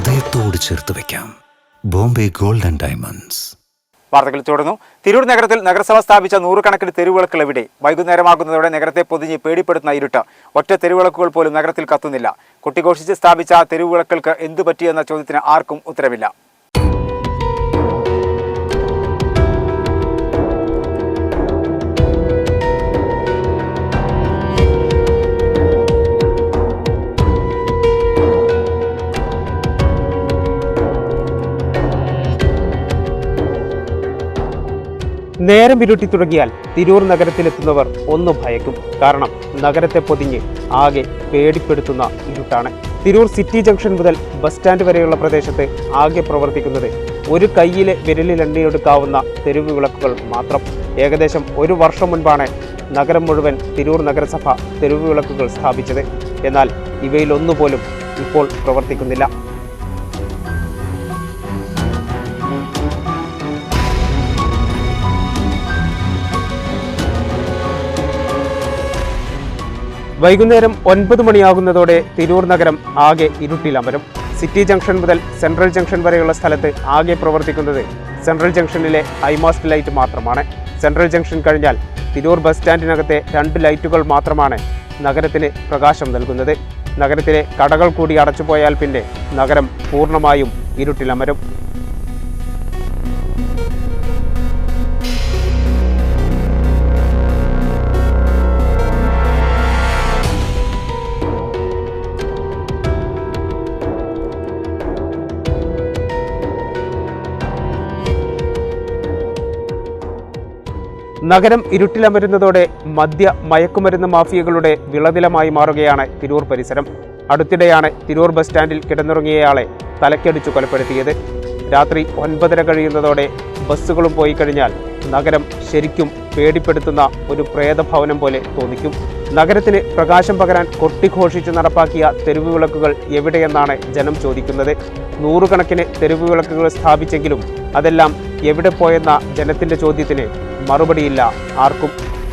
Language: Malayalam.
ഹൃദയത്തോട് ചേർത്ത് വെക്കാം. Bombay gold and diamonds. വാർത്തകൾ തുടർന്നു. തിരൂർ നഗരത്തിൽ നഗരസഭ സ്ഥാപിച്ച നൂറുകണക്കിന് തെരുവിളക്കുകൾ എവിടെ? വൈകുന്നേരമാകുന്നതോടെ നഗരത്തെ പൊതിഞ്ഞ് പേടിപ്പെടുത്തുന്ന ഇരുട്ട്. ഒറ്റ തെരുവിളക്കുകൾ പോലും നഗരത്തിൽ കത്തുന്നില്ല. കുട്ടിഘോഷിച്ച് സ്ഥാപിച്ച തെരുവിളക്കുകൾക്ക് എന്തു പറ്റിയെന്ന ചോദ്യത്തിന് ആർക്കും ഉത്തരവില്ല. നേരം ഇരുട്ടി തുടങ്ങിയാൽ തിരൂർ നഗരത്തിലെത്തുന്നവർ ഒന്ന് ഭയക്കും. കാരണം നഗരത്തെ പൊതിഞ്ഞ് ആകെ പേടിപ്പെടുത്തുന്ന ഇരുട്ടാണ്. തിരൂർ സിറ്റി ജംഗ്ഷൻ മുതൽ ബസ് സ്റ്റാൻഡ് വരെയുള്ള പ്രദേശത്ത് ആകെ പ്രവർത്തിക്കുന്നത് ഒരു കയ്യിലെ വിരലിൽ എണ്ണിയെടുക്കാവുന്ന തെരുവ് വിളക്കുകൾ മാത്രം. ഏകദേശം ഒരു വർഷം മുൻപാണ് നഗരം മുഴുവൻ തിരൂർ നഗരസഭ തെരുവ് വിളക്കുകൾ സ്ഥാപിച്ചത്. എന്നാൽ ഇവയിലൊന്നുപോലും ഇപ്പോൾ പ്രവർത്തിക്കുന്നില്ല. വൈകുന്നേരം ഒൻപത് മണിയാകുന്നതോടെ തിരൂർ നഗരം ആകെ ഇരുട്ടിലമരും. സിറ്റി ജംഗ്ഷൻ മുതൽ സെൻട്രൽ ജംഗ്ഷൻ വരെയുള്ള സ്ഥലത്ത് ആകെ പ്രവർത്തിക്കുന്നത് സെൻട്രൽ ജംഗ്ഷനിലെ ഹൈമാസ്റ്റ് ലൈറ്റ് മാത്രമാണ്. സെൻട്രൽ ജംഗ്ഷൻ കഴിഞ്ഞാൽ തിരൂർ ബസ് സ്റ്റാൻഡിനകത്തെ രണ്ട് ലൈറ്റുകൾ മാത്രമാണ് നഗരത്തിന് പ്രകാശം നൽകുന്നത്. നഗരത്തിലെ കടകൾ കൂടി അടച്ചുപോയാൽ പിന്നെ നഗരം പൂർണമായും ഇരുട്ടിലമരും. നഗരം ഇരുട്ടിലമരുന്നതോടെ മദ്യ മയക്കുമരുന്ന് മാഫിയകളുടെ വിളവിലമായി മാറുകയാണ് തിരൂർ പരിസരം. അടുത്തിടെയാണ് തിരൂർ ബസ് സ്റ്റാൻഡിൽ കിടന്നുറങ്ങിയയാളെ തലക്കടിച്ചു കൊലപ്പെടുത്തിയത്. രാത്രി ഒൻപതര കഴിയുന്നതോടെ ബസ്സുകളും പോയി കഴിഞ്ഞാൽ നഗരം ശരിക്കും പേടിപ്പെടുത്തുന്ന ഒരു പ്രേതഭവനം പോലെ തോന്നിക്കും. നഗരത്തിന് പ്രകാശം പകരാൻ കൊട്ടിഘോഷിച്ച് നടപ്പാക്കിയ തെരുവ് വിളക്കുകൾ എവിടെയെന്നാണ് ജനം ചോദിക്കുന്നത്. നൂറുകണക്കിന് തെരുവ് വിളക്കുകൾ സ്ഥാപിച്ചെങ്കിലും അതെല്ലാം എവിടെ പോയെന്ന ജനത്തിന്റെ ചോദ്യത്തിന് മറുപടിയില്ല ആർക്കും.